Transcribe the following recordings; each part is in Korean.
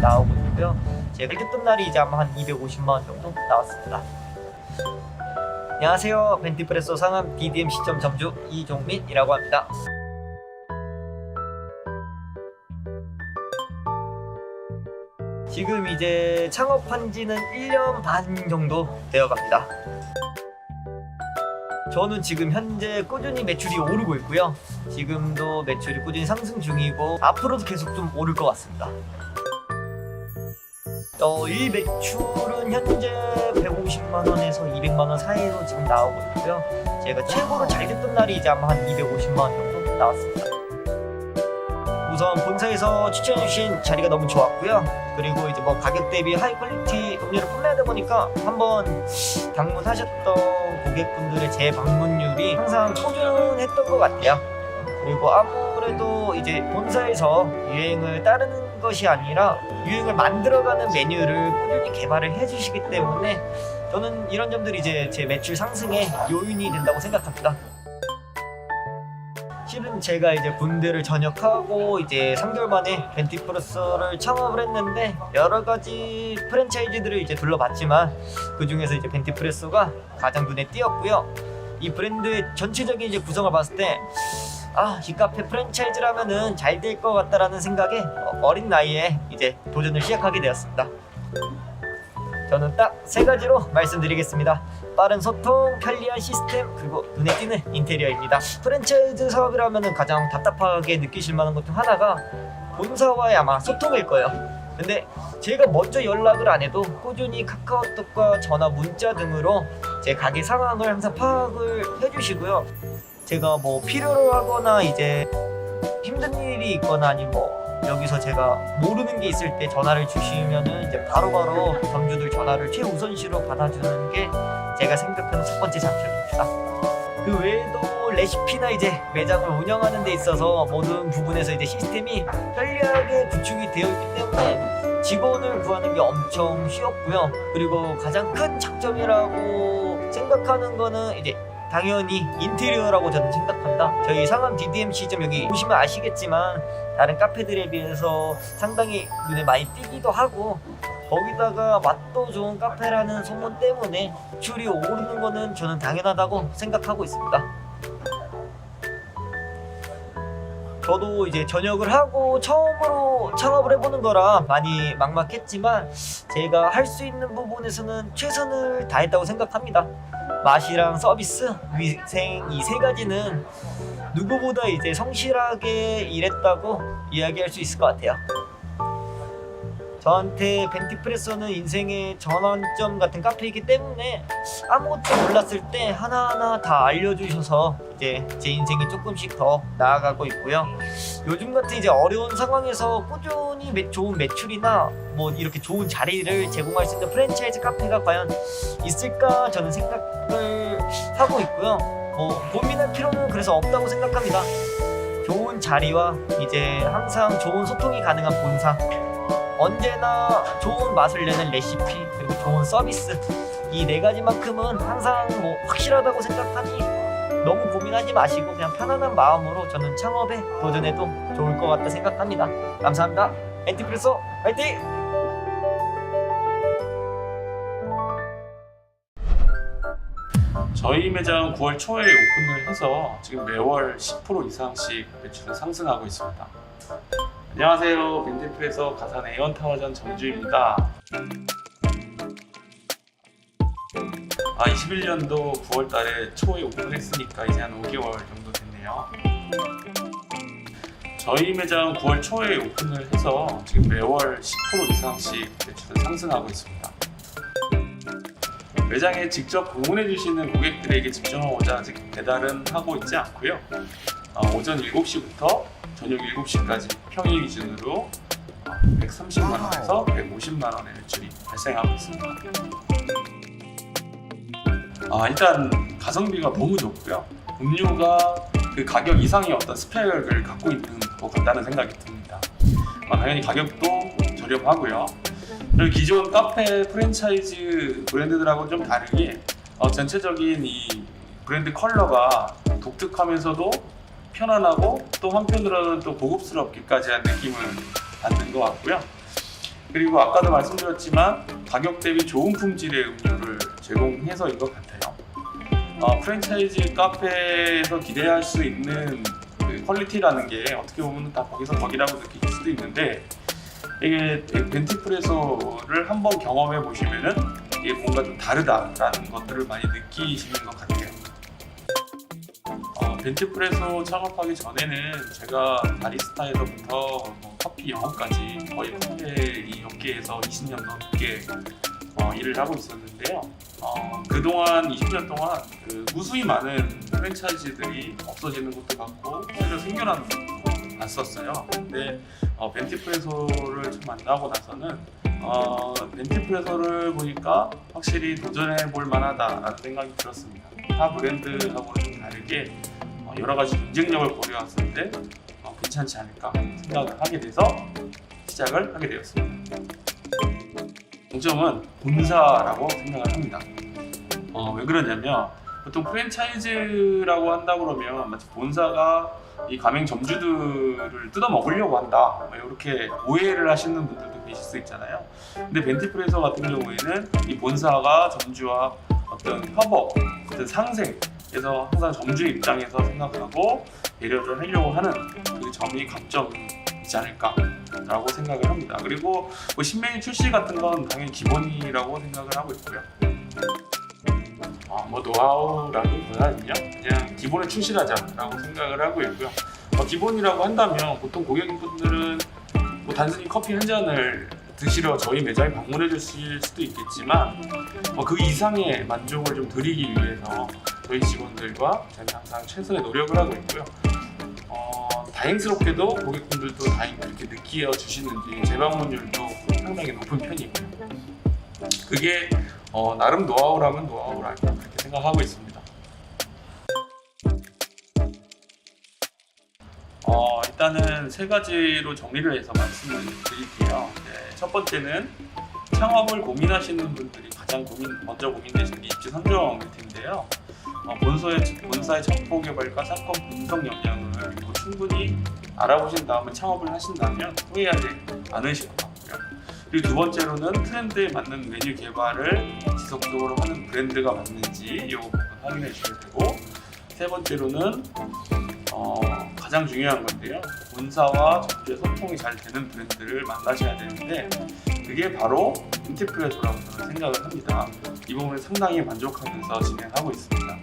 나오고 있고요. 제가 뜯던 날이 이제 아마 한 250만 원 정도 나왔습니다. 안녕하세요. 벤티프레소 상암 DDM 시점 점주 이종민이라고 합니다. 지금 이제 창업한 지는 1년 반 정도 되어 갑니다. 저는 지금 현재 꾸준히 매출이 오르고 있고요. 지금도 매출이 꾸준히 상승 중이고 앞으로도 계속 좀 오를 것 같습니다. 어, 이 매출은 현재 150만 원에서 200만 원 사이로 지금 나오고 있고요. 제가 최고로 잘 됐던 날이 이제 아마 한 250만 원 정도 나왔습니다. 우선 본사에서 추천해주신 자리가 너무 좋았고요. 그리고 이제 뭐 가격 대비 하이 퀄리티 음료를 판매하다 보니까 한번 방문하셨던 고객분들의 재방문율이 항상 꾸준했던 것 같아요. 그리고 아무래도 이제 본사에서 유행을 따르는 것이 아니라 유행을 만들어가는 메뉴를 꾸준히 개발을 해주시기 때문에 저는 이런 점들이 이제 제 매출 상승의 요인이 된다고 생각합니다. 실은 제가 이제 군대를 전역하고 이제 3개월 만에 벤티프러스를 창업을 했는데 여러 가지 프랜차이즈들을 이제 둘러봤지만 그 중에서 이제 벤티 프레소가 가장 눈에 띄었고요. 이 브랜드의 전체적인 이제 구성을 봤을 때 아, 이 카페 프랜차이즈라면은 잘 될 것 같다라는 생각에 어, 어린 나이에 이제 도전을 시작하게 되었습니다. 저는 딱 세 가지로 말씀드리겠습니다. 빠른 소통, 편리한 시스템, 그리고 눈에 띄는 인테리어입니다. 프랜차이즈 사업이라면 가장 답답하게 느끼실 만한 것 중 하나가 본사와의 아마 소통일 거예요. 근데 제가 먼저 연락을 안 해도 꾸준히 카카오톡과 전화, 문자 등으로 제 가게 상황을 항상 파악을 해주시고요. 제가 뭐 필요로 하거나 이제 힘든 일이 있거나 아니면 뭐 여기서 제가 모르는 게 있을 때 전화를 주시면은 이제 바로 바로 점주들 전화를 최우선시로 받아주는 게 제가 생각하는 첫 번째 장점입니다. 그 외에도 레시피나 이제 매장을 운영하는 데 있어서 모든 부분에서 이제 시스템이 편리하게 구축이 되어 있기 때문에 직원을 구하는 게 엄청 쉬웠고요. 그리고 가장 큰 장점이라고 생각하는 거는 이제 당연히 인테리어라고 저는 생각한다. 저희 상암 DDM 시점 여기 보시면 아시겠지만 다른 카페들에 비해서 상당히 눈에 많이 띄기도 하고 거기다가 맛도 좋은 카페라는 소문 때문에 출이 오르는 거는 저는 당연하다고 생각하고 있습니다. 저도 이제 전역을 하고 처음으로 창업을 해보는 거라 많이 막막했지만 제가 할 수 있는 부분에서는 최선을 다했다고 생각합니다. 맛이랑 서비스, 위생 이 세 가지는 누구보다 이제 성실하게 일했다고 이야기할 수 있을 것 같아요. 저한테 벤티프레소는 인생의 전환점 같은 카페이기 때문에 아무것도 몰랐을 때 하나하나 다 알려주셔서 이제 제 인생이 조금씩 더 나아가고 있고요. 요즘 같은 이제 어려운 상황에서 꾸준히 매- 좋은 매출이나 뭐 이렇게 좋은 자리를 제공할 수 있는 프랜차이즈 카페가 과연 있을까 저는 생각을 하고 있고요. 뭐 고민할 필요는 그래서 없다고 생각합니다. 좋은 자리와 이제 항상 좋은 소통이 가능한 본사 언제나 좋은 맛을 내는 레시피 그리고 좋은 서비스 이 네 가지만큼은 항상 뭐 확실하다고 생각하니 너무 고민하지 마시고 그냥 편안한 마음으로 저는 창업에 도전해도 좋을 것 같다 생각합니다. 감사합니다. 엔티프레소 화이팅! 저희 매장 9월 초에 오픈을 해서 지금 매월 10% 이상씩 매출을 상승하고 있습니다. 안녕하세요. 빈티프에서 가산 에어타워전 정주입니다. 아, 21년도 9월 달에 초에 오픈했으니까 이제 한 5개월 정도 됐네요. 저희 매장 9월 초에 오픈을 해서 지금 매월 10% 이상씩 매출을 상승하고 있습니다. 매장에 직접 방문해 주시는 고객들에게 집중하고자 아직 배달은 하고 있지 않고요. 어, 오전 7시부터 저녁 7시까지 평일 기준으로 130만 원에서 150만 원의 매출이 발생하고 있습니다. 아, 일단 가성비가 너무 좋고요. 음료가 그 가격 이상의 어떤 스펙을 갖고 있는 것 같다는 생각이 듭니다. 아, 당연히 가격도 저렴하고요. 그리고 기존 카페 프랜차이즈 브랜드들하고 좀 다르게 어, 전체적인 이 브랜드 컬러가 독특하면서도 편안하고 또 한편으로는 또 고급스럽기까지 한 느낌을 받는 것 같고요. 그리고 아까도 말씀드렸지만 가격 대비 좋은 품질의 음료를 제공해서인 것 같아요. 어, 프랜차이즈 카페에서 기대할 수 있는 그 퀄리티라는 게 어떻게 보면 다 거기서 거기라고 느끼실 수도 있는데 이게 벤티프레소를 한번 경험해 보시면은 이게 뭔가 좀 다르다라는 것들을 많이 느끼시는 것 같아요. 어, 벤티프레소 창업하기 전에는 제가 바리스타에서부터 뭐 커피 영업까지 거의 커피 이 업계에서 20년 넘게 어, 일을 하고 있었는데요. 어, 그동안 20년 동안 그 무수히 많은 프랜차이즈들이 없어지는 것도 봤고 새로 생겨나는 것도 봤었어요. 근데 어, 벤티프레소를 좀 만나고 나서는 어, 벤티프레소를 보니까 확실히 도전해 볼 만하다라는 생각이 들었습니다. 타 브랜드하고는 좀 다르게 어, 여러 가지 경쟁력을 고려했을 때 어, 괜찮지 않을까 생각을 하게 돼서 시작을 하게 되었습니다. 장점은 본사라고 생각을 합니다. 어, 왜 그러냐면 보통 프랜차이즈라고 한다 그러면 마치 본사가 이 가맹 점주들을 뜯어 먹으려고 한다 뭐 이렇게 오해를 하시는 분들도 계실 수 있잖아요. 근데 벤티프레소 같은 경우에는 이 본사가 점주와 어떤 협업, 어떤 상생 그래서 항상 점주 입장에서 생각하고 배려를 하려고 하는 그 점이 강점이지 않을까라고 생각을 합니다. 그리고 뭐 신메뉴 출시 같은 건 당연히 기본이라고 생각을 하고 있고요. 어, 뭐 노하우라기보다는요 그냥 기본을 충실하자라고 생각을 하고 있고요. 어, 기본이라고 한다면 보통 고객분들은 뭐 단순히 커피 한 잔을 드시러 저희 매장에 방문해 주실 수도 있겠지만 어, 그 이상의 만족을 좀 드리기 위해서 저희 직원들과 저희는 항상 최선의 노력을 하고 있고요. 어, 다행스럽게도 고객분들도 다행 그렇게 느끼어 주시는지 재방문율도 상당히 높은 편이고요. 그게 어, 나름 노하우라면 노하우라 그렇게 생각하고 있습니다. 어, 일단은 세 가지로 정리를 해서 말씀을 드릴게요. 네, 첫 번째는 창업을 고민하시는 분들이 가장 고민 먼저 고민되시는 게 입지 선정일 텐데요. 어, 본사의 본사의 정보 개발과 사건 분석 역량을 뭐 충분히 알아보신 다음에 창업을 하신다면 후회하지 않으실 것 같고요. 그리고 두 번째로는 트렌드에 맞는 메뉴 개발을 지속적으로 하는 브랜드가 맞는지 이 부분 확인해 주셔야 되고 세 번째로는 어, 가장 중요한 건데요. 본사와 적주의 소통이 잘 되는 브랜드를 만나셔야 되는데 그게 바로 인티프레소라고 저는 생각을 합니다. 이 부분을 상당히 만족하면서 진행하고 있습니다.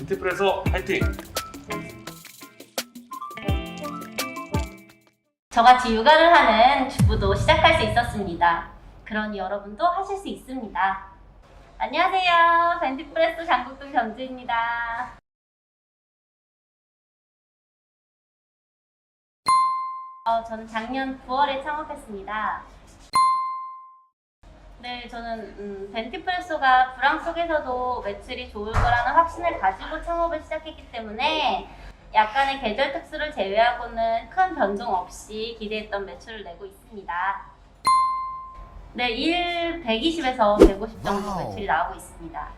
인티프레소 화이팅! 저같이 육아를 하는 주부도 시작할 수 있었습니다. 그러니 여러분도 하실 수 있습니다. 안녕하세요. 벤티프레스 장국동 견주입니다. 어, 저는 작년 9월에 창업했습니다. 네, 저는 음, 벤티프레소가 불황 속에서도 매출이 좋을 거라는 확신을 가지고 창업을 시작했기 때문에 약간의 계절 특수를 제외하고는 큰 변동 없이 기대했던 매출을 내고 있습니다. 네, 1 120에서 150 정도 와우. 매출이 나오고 있습니다.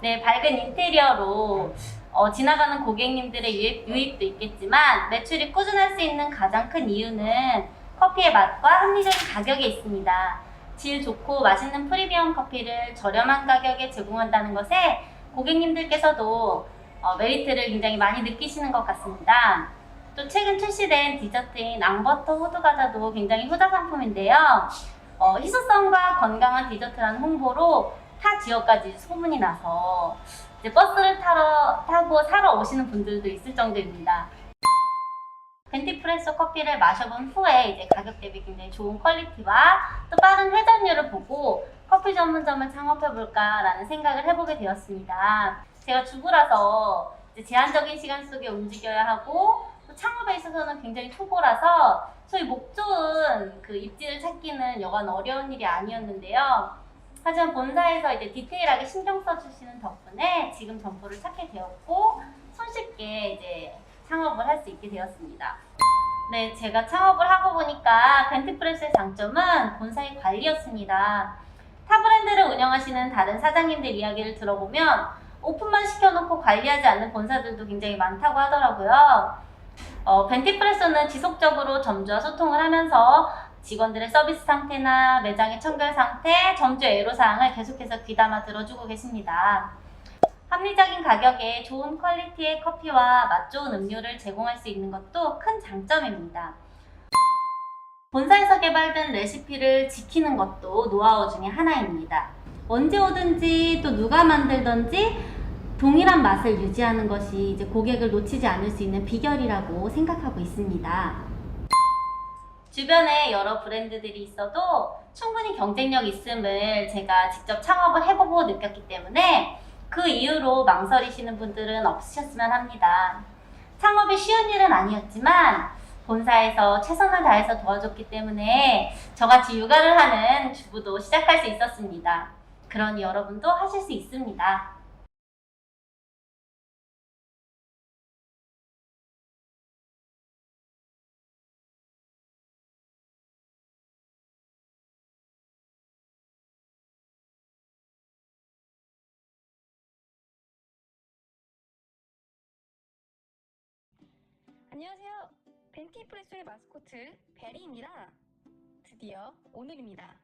네, 밝은 인테리어로 어, 지나가는 고객님들의 유입, 유입도 있겠지만 매출이 꾸준할 수 있는 가장 큰 이유는 커피의 맛과 합리적인 가격에 있습니다. 질 좋고 맛있는 프리미엄 커피를 저렴한 가격에 제공한다는 것에 고객님들께서도 어, 메리트를 굉장히 많이 느끼시는 것 같습니다. 또 최근 출시된 디저트인 앙버터 호두 과자도 굉장히 후다 상품인데요. 어, 희소성과 건강한 디저트라는 홍보로 타 지역까지 소문이 나서 이제 버스를 타러 타고 사러 오시는 분들도 있을 정도입니다. 벤티프레소 커피를 마셔본 후에 이제 가격 대비 굉장히 좋은 퀄리티와 또 빠른 회전율을 보고 커피 전문점을 창업해볼까라는 생각을 해보게 되었습니다. 제가 주부라서 제한적인 시간 속에 움직여야 하고 또 창업에 있어서는 굉장히 초보라서 소위 목 좋은 그 입지를 찾기는 여간 어려운 일이 아니었는데요. 하지만 본사에서 이제 디테일하게 신경 써주시는 덕분에 지금 점포를 찾게 되었고 손쉽게 이제 창업을 할 수 있게 되었습니다. 네, 제가 창업을 하고 보니까 벤트프레스의 장점은 본사의 관리였습니다. 타 브랜드를 운영하시는 다른 사장님들 이야기를 들어보면 오픈만 시켜놓고 관리하지 않는 본사들도 굉장히 많다고 하더라고요. 어, 벤티프레소는 지속적으로 점주와 소통을 하면서 직원들의 서비스 상태나 매장의 청결 상태, 점주 애로사항을 계속해서 귀담아 들어주고 계십니다. 합리적인 가격에 좋은 퀄리티의 커피와 맛 좋은 음료를 제공할 수 있는 것도 큰 장점입니다. 본사에서 개발된 레시피를 지키는 것도 노하우 중에 하나입니다. 언제 오든지 또 누가 만들든지 동일한 맛을 유지하는 것이 이제 고객을 놓치지 않을 수 있는 비결이라고 생각하고 있습니다. 주변에 여러 브랜드들이 있어도 충분히 경쟁력 있음을 제가 직접 창업을 해보고 느꼈기 때문에 그 이후로 망설이시는 분들은 없으셨으면 합니다. 창업이 쉬운 일은 아니었지만 본사에서 최선을 다해서 도와줬기 때문에 저같이 육아를 하는 주부도 시작할 수 있었습니다. 그러니 여러분도 하실 수 있습니다. 안녕하세요. 벤티 프레소의 마스코트 베리입니다. 드디어 오늘입니다.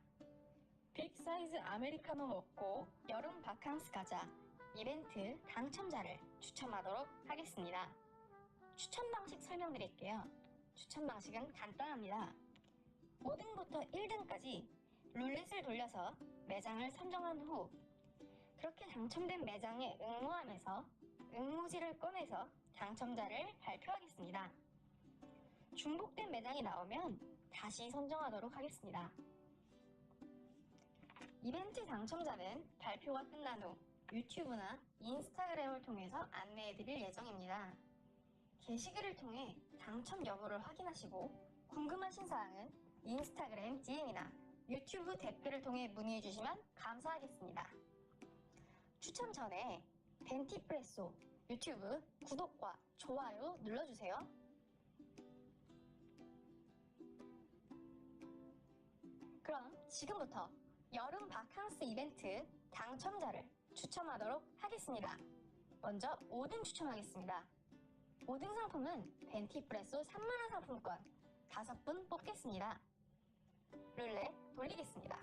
빅 사이즈 아메리카노 먹고 여름 바캉스 가자 이벤트 당첨자를 추첨하도록 하겠습니다. 추천 방식 설명드릴게요. 추천 방식은 간단합니다. 5등부터 1등까지 룰렛을 돌려서 매장을 선정한 후 그렇게 당첨된 매장에 응모함에서 응모지를 꺼내서 당첨자를 발표하겠습니다. 중복된 매장이 나오면 다시 선정하도록 하겠습니다. 이벤트 당첨자는 발표가 끝난 후 유튜브나 인스타그램을 통해서 안내해드릴 예정입니다. 게시글을 통해 당첨 여부를 확인하시고 궁금하신 사항은 인스타그램 DM이나 유튜브 댓글을 통해 문의해주시면 감사하겠습니다. 추첨 전에 벤티프레소 유튜브 구독과 좋아요 눌러주세요. 그럼 지금부터 여름 바캉스 이벤트 당첨자를 추첨하도록 하겠습니다. 먼저 5등 추첨하겠습니다. 5등 상품은 벤티프레소 3만원 상품권 5분 뽑겠습니다. 룰렛 돌리겠습니다.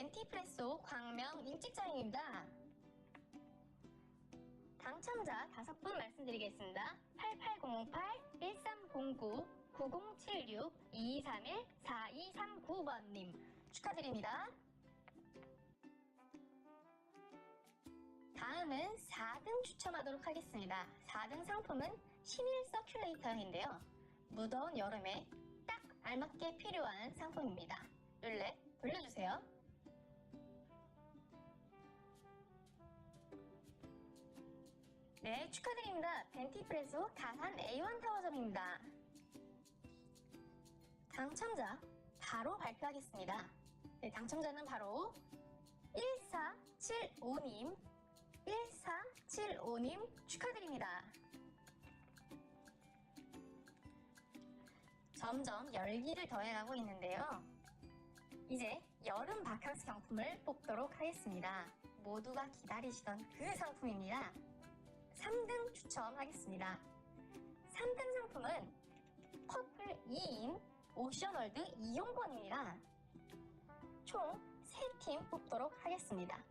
벤티프레소 광명 임직장입니다. 당첨자 5분 말씀드리겠습니다. 8808-1309-9076-2231-4239번님 축하드립니다. 다음은 4등 추첨하도록 하겠습니다. 4등 상품은 신일 서큘레이터인데요. 무더운 여름에 딱 알맞게 필요한 상품입니다. 룰렛 돌려주세요. 네, 축하드립니다. 벤티프레소 가산 A1 타워점입니다. 당첨자 바로 발표하겠습니다. 네, 당첨자는 바로 1475님, 1475님 축하드립니다. 점점 열기를 더해가고 있는데요. 이제 여름 바캉스 경품을 뽑도록 하겠습니다. 모두가 기다리시던 그 상품입니다. 3등 추첨하겠습니다. 3등 상품은 커플 2인 오션월드 이용권입니다. 총 3팀 뽑도록 하겠습니다.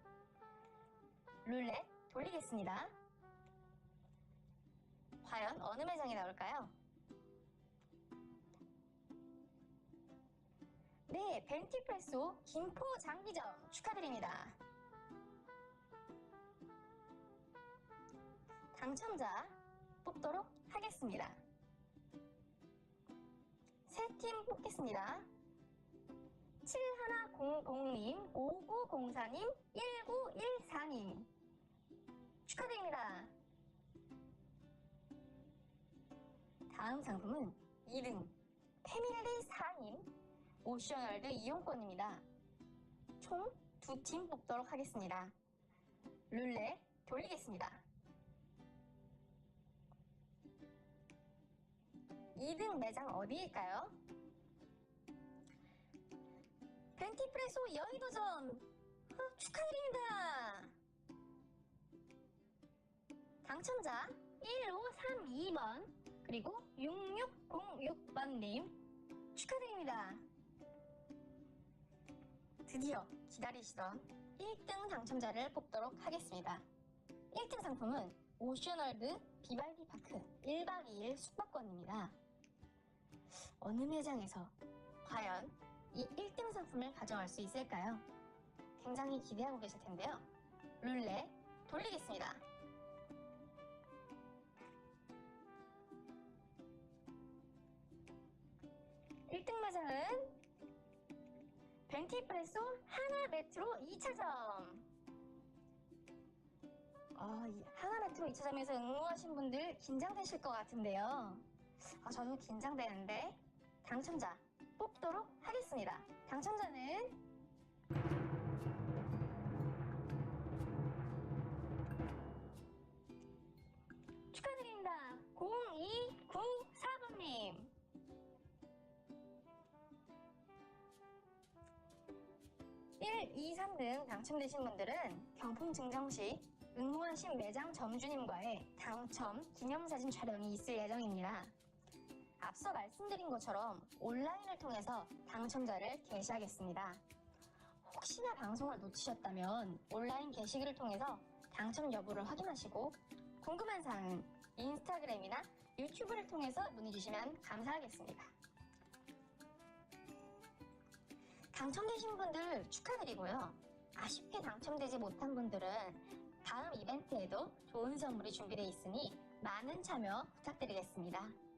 룰렛 돌리겠습니다. 과연 어느 매장이 나올까요? 네, 벤티프레소 김포 장기점 축하드립니다. 당첨자 뽑도록 하겠습니다. 세 팀 뽑겠습니다. 7100님, 5904님, 1914님 축하드립니다. 다음 상품은 2등 패밀리 4님 오션월드 이용권입니다. 총 두 팀 뽑도록 하겠습니다. 룰렛 돌리겠습니다. 2등 매장 어디일까요? 벤티프레소 여의도점 어, 축하드립니다. 당첨자 1532번 그리고 6606번님 축하드립니다. 드디어 기다리시던 1등 당첨자를 뽑도록 하겠습니다. 1등 상품은 오션월드 비발디 파크 1박 2일 숙박권입니다. 어느 매장에서 과연 이 1등 상품을 가져갈 수 있을까요? 굉장히 기대하고 계실 텐데요. 룰렛 돌리겠습니다. 일등 매장은 벤티프레소 하나 메트로 2차점. 아, 이 하나 메트로 2차점에서 응모하신 분들 긴장되실 것 같은데요. 아, 저도 긴장되는데 당첨자 뽑도록 하겠습니다. 당첨자는 축하드립니다. 0294번님. 일, 2, 3등 당첨되신 분들은 경품 증정 시 응모하신 매장 점주님과의 당첨 기념사진 촬영이 있을 예정입니다. 앞서 말씀드린 것처럼 온라인을 통해서 당첨자를 게시하겠습니다. 혹시나 방송을 놓치셨다면 온라인 게시글을 통해서 당첨 여부를 확인하시고 궁금한 사항은 인스타그램이나 유튜브를 통해서 문의 주시면 감사하겠습니다. 당첨되신 분들 축하드리고요. 아쉽게 당첨되지 못한 분들은 다음 이벤트에도 좋은 선물이 준비되어 있으니 많은 참여 부탁드리겠습니다.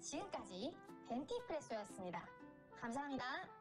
지금까지 벤티프레소였습니다. 감사합니다.